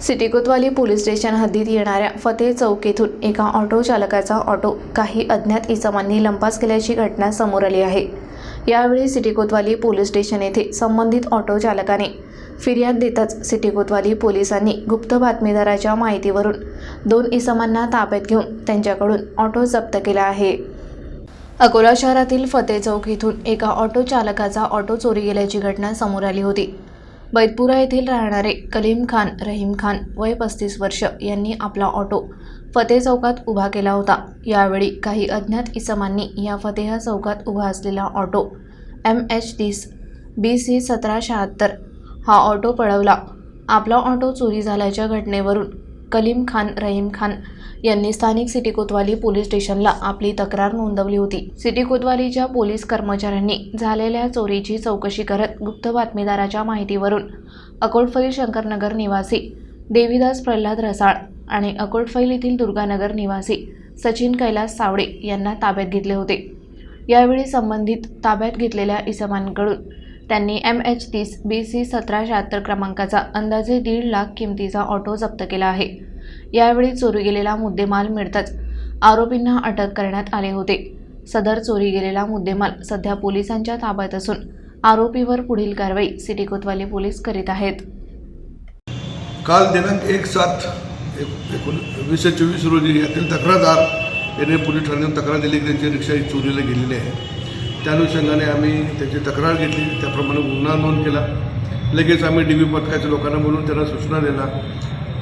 City कोतवाली police station हद्दीत येणाऱ्या फतेह चौक येथून एका ऑटो चालकाचा ऑटो काही अज्ञात इसमांनी लंपास केल्याची घटना समोर आली आहे. यावेळी सिटी कोतवाली पोलीस स्टेशन येथे संबंधित ऑटो चालकाने फिर्याद देताच सिटी कोतवाली पोलिसांनी गुप्त बातमीदाराच्या माहितीवरून दोन इसमांना ताब्यात घेऊन त्यांच्याकडून ऑटो जप्त केला आहे. अकोला शहरातील फतेह चौक इथून एका ऑटो चालकाचा ऑटो चोरी गेल्याची घटना समोर आली होती. बैतपुरा येथील राहणारे कलीम खान रहीम खान वय पस्तीस वर्ष यांनी आपला ऑटो फतेह चौकात उभा केला होता. यावेळी काही अज्ञात इसमांनी या फतेह चौकात उभा असलेला ऑटो एम एच तीस बी सी सतरा शहात्तर हा ऑटो पळवला. आपला ऑटो चोरी झाल्याच्या घटनेवरून कलीम खान रहीम खान यांनी स्थानिक सिटी कोतवाली पोलीस स्टेशनला आपली तक्रार नोंदवली होती. सिटी कोतवालीच्या पोलीस कर्मचाऱ्यांनी झालेल्या चोरीची चौकशी करत गुप्त बातमीदाराच्या माहितीवरून अकोटफैल शंकरनगर निवासी देवीदास प्रल्हाद रसाळ आणि अकोटफैल येथील दुर्गानगर निवासी सचिन कैलास सावडे यांना ताब्यात घेतले होते. यावेळी संबंधित ताब्यात घेतलेल्या इसमांकडून त्यांनी एम एच तीस बी सी सतरा शहात्तर क्रमांकाचा अंदाजे दीड लाख किमतीचा ऑटो जप्त केला आहे. यावेळी चोरी गेलेला मुद्देमाल मिळताच आरोपींना अटक करण्यात आले होते. सदर चोरी गेलेला मुद्देमाल सध्या पोलिसांच्या ताब्यात असून आरोपीवर पुढील कारवाई सिटी कोतवाली पोलीस करीत आहेत. काल दिनांक एक सात एकोणीसशे चोवीस रोजी यातील तक्रारदार याने पोलीस ठाण्यात तक्रार दिली की त्यांची रिक्षा ही चोरीला गेलेली आहे. त्या अनुषंगाने आम्ही त्याची तक्रार घेतली त्याप्रमाणे गुन्हा नोंद केला. लगेच आम्ही डी व्ही पथकाच्या लोकांना बोलून त्यांना सूचना दिला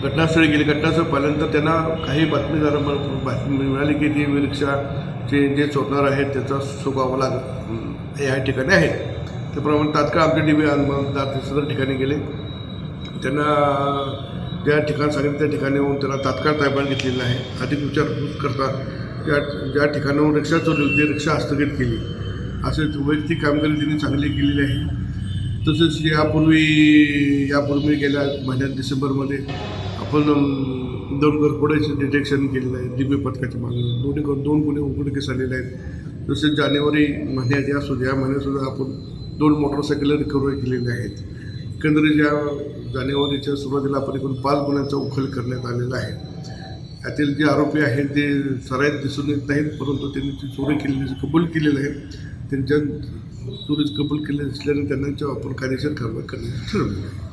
घटनास्थळी गेली घटनास्थळ पाहिल्यानंतर त्यांना काही बातमीदार बातमी मिळाली की ती रिक्षाचे जे चोरणार आहेत त्याचा सुगावा लाग या ठिकाणी आहे. त्याप्रमाणे तात्काळ आमचे डी व्ही अंमलदार सदर ठिकाणी गेले. त्यांना ज्या ठिकाण सांगितलं त्या ठिकाणी येऊन त्यांना तात्काळ ताब्यात घेतलेला आहे. अधिक विचारपूस करता ज्या ज्या ठिकाणाहून रिक्षा चोरली होती रिक्षा हस्तगत केली. असे वैयक्तिक कामगिरी त्यांनी चांगली केलेली आहे. तसेच यापूर्वी यापूर्वी गेल्या महिन्यात डिसेंबरमध्ये आपण दोन घरफोड्याचं डिटेक्शन केलेलं आहे दिव्य पथकाच्या मागे. दोन्ही दोन गुन्हे उघडकीस आलेले आहेत. तसेच जानेवारी महिन्यात या सुद्धा या महिन्यातसुद्धा आपण दोन मोटरसायकल रिकव्हरी केलेल्या आहेत. एकंदरीत या जानेवारीच्या सुरुवातीला आपण एकूण पाच गुन्ह्यांचा उखल करण्यात आलेला आहे. यातील जे आरोपी आहेत ते सराईत दिसून येत नाहीत परंतु त्यांनी ती चोरी केलेली कबूल केलेलं आहे. त्यांच्या चोरीच कबूल केले असल्याने त्यांना आपण कायदेशीर कारवाई करण्याची ठरवलेलं आहे